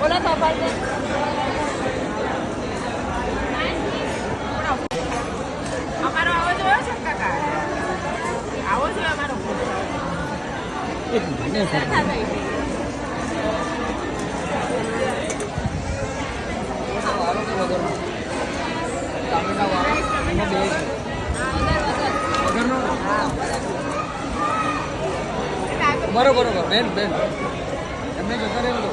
બોલો તો પાડે અમારો બરોબર બરોબર બેન બેન એમને જતા રહેવું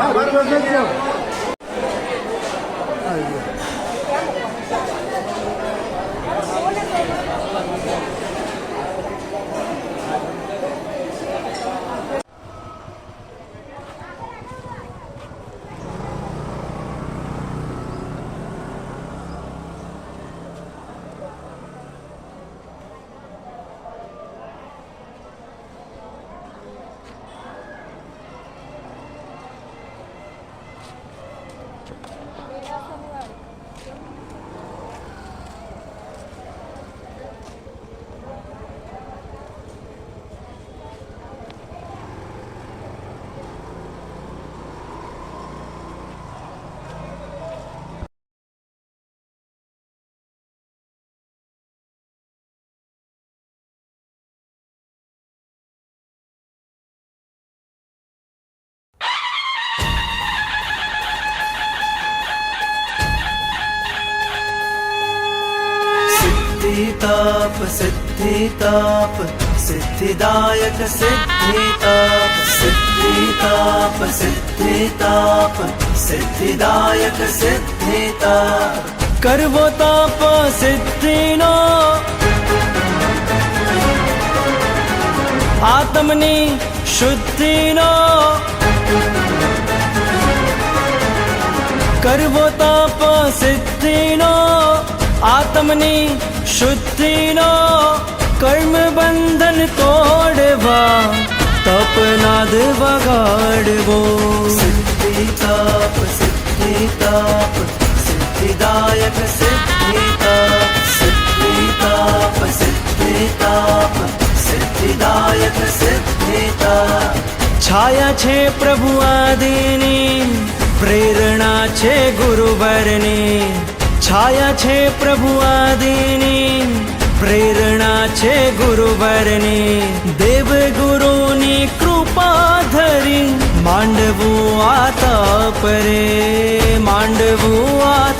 બરાબર ताप सिद्धि ताप सिद्धिदायक सिद्धि ताप सिद्धि ताप सिद्धि ताप सिद्धिदायक सिद्धि ताप करवो ताप सिद्धिनो आत्मनि शुद्धिनो करवो ताप सिद्धिनो આત્મની શુદ્ધિનો કર્મ બંધન તોડવા તપનાદ વગાડવો સિદ્ધિ તાપ સિદ્ધિ તાપ સિદ્ધિદાયક સિદ્ધિ તાપ સિદ્ધિ તાપ સિદ્ધિ તાપ સિદ્ધિદાયક સિદ્ધિ તાપ છાયા છે પ્રભુ આદિની પ્રેરણા છે ગુરુવરની છાયા છે પ્રભુ આદિની, પ્રેરણા છે ગુરુવરની દેવ ગુરુની કૃપા ધરી માંડવું આ પરે માંડવું આ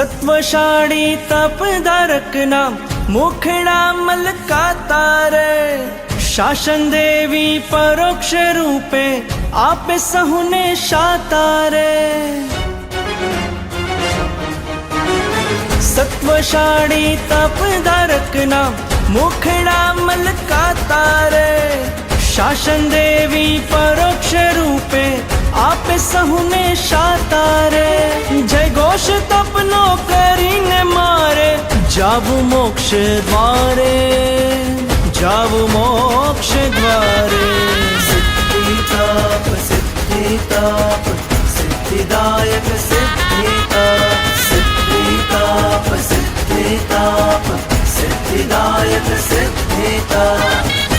સત્વશાળી તપધારક નામ મુખડા મલકાતા રે શાસન દેવી પરોક્ષ રૂપે આપે સહુને શાતારે સત્વશાળી તપધારક નામ મુખડા મલકાતા રે શાસન દેવી પરોક્ષ રૂપે આપે સહુને શાતારે જય ઘોષ તપનો કરીને મારે, જાવું મોક્ષ દ્વારે, જાવું મોક્ષ દ્વારે. સિદ્ધિ તાપ સિદ્ધિ તાપ સિદ્ધિદાયક સિદ્ધિ તાપ, સિદ્ધિ સિદ્ધિદાયક સિદ્ધિ